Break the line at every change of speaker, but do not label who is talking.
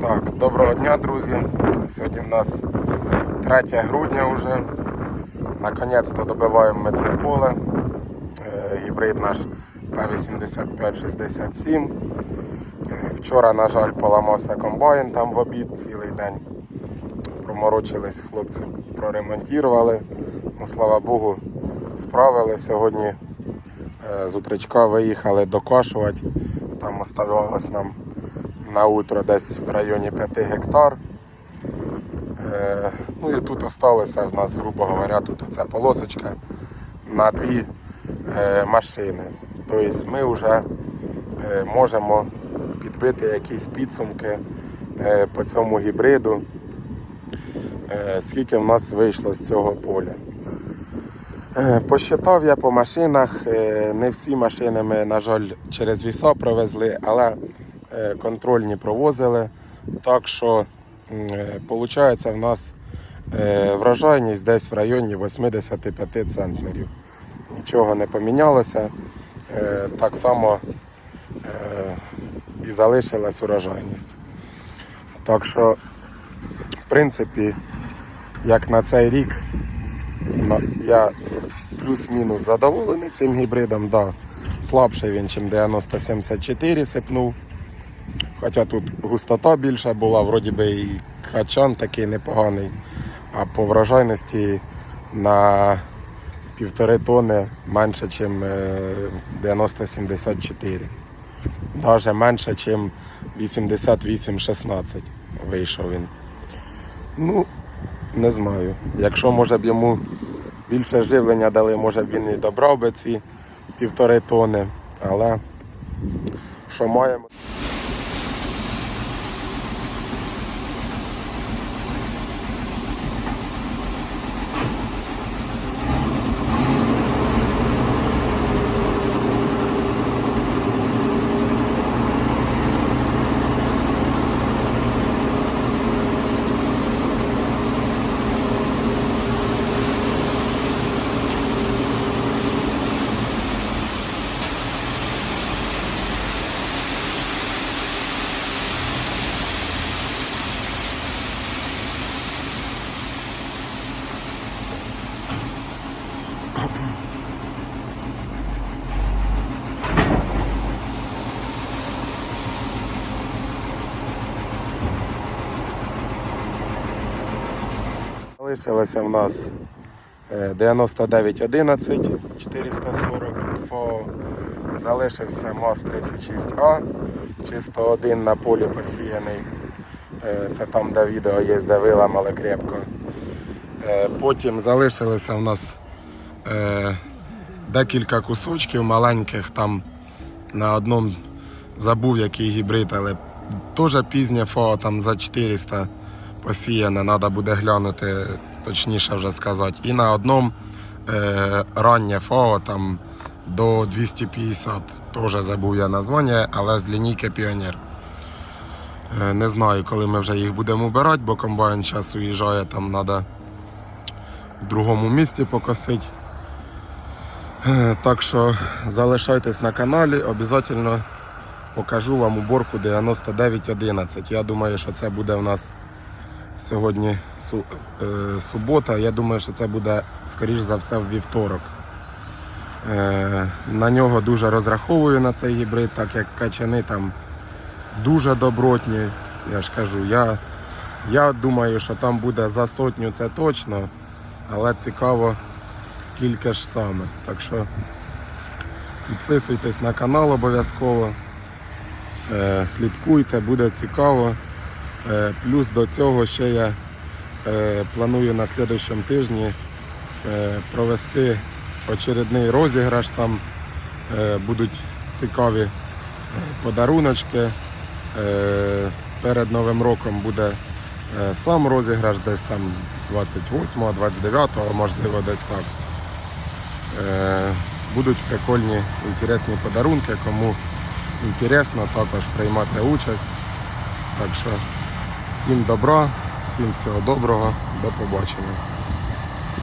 Так, доброго дня, друзі. Сьогодні в нас 3 грудня вже. Наконець-то добиваємо ми це поле. Е, Гібрид наш P8567. Е, Вчора, на жаль, поламався комбайн там в обід цілий день. Проморочились хлопці, проремонтували. Ну, слава Богу, справили. Сьогодні е, з утречка виїхали докошувати. Там оставалось нам на утро десь в районі 5 гектар. Е, ну і тут осталося в нас, грубо говоря, тут оця полосочка на дві е, машини. Тобто ми вже е, можемо підбити якісь підсумки е, по цьому гібриду, е, скільки в нас вийшло з цього поля. Е, Посчитав я по машинах. е, Не всі машини ми, на жаль, через віса провезли, але контрольні провозили. Так що виходить в нас е, врожайність десь в районі 85 центнерів. Нічого не помінялося. Е, Так само е, і залишилась урожайність. Так що, в принципі, як на цей рік, я плюс-мінус задоволений цим гібридом. Да. Слабший він, ніж 9074 сипнув. Хоча тут густота більша була, вроді би і качан такий непоганий, а по врожайності на півтори тони менше, ніж 9074. Навіть менше, ніж 88-16 вийшов він. Ну, не знаю. Якщо може б йому більше живлення дали, може б він і добрав би ці півтори тони. Але що маємо? Залишилося в нас е, 9911 440 ФО. Залишився МАЗ 36А, чисто один на полі посіяний. Е, Це там, де відео є, де виламали крепко. Е, Потім залишилося в нас е, декілька кусочків маленьких там на одному забув який гібрид, але теж пізнє ФО там за 400 посіяне, треба буде глянути, точніше вже сказати. І на одному е, раннє ФО там до 250. Теж забув я названня, але з лінійки Піонер. Е, не знаю, коли ми вже їх будемо убирати, бо комбайн зараз уїжджає, там треба в другому місці покосити. Е, Так що залишайтесь на каналі, обов'язково покажу вам уборку 9911. Я думаю, що це буде в нас сьогодні е, субота. Я думаю, що це буде, скоріш за все, в вівторок. Е, На нього дуже розраховую на цей гібрид, так як качани там дуже добротні. Я ж кажу, я, я думаю, що там буде за сотню це точно, але цікаво, скільки ж саме. Так що підписуйтесь на канал обов'язково. Е, Слідкуйте, буде цікаво. Е, Плюс до цього ще я е, планую на слідчому тижні е, провести очередний розіграш. Там будуть цікаві подаруночки. Перед Новим роком буде сам розіграш, десь там 28-го, 29-го, можливо, десь так. Будуть прикольні, інтересні подарунки. Кому інтересно, також приймати участь. Так що всім добра, всім всього доброго, до побачення.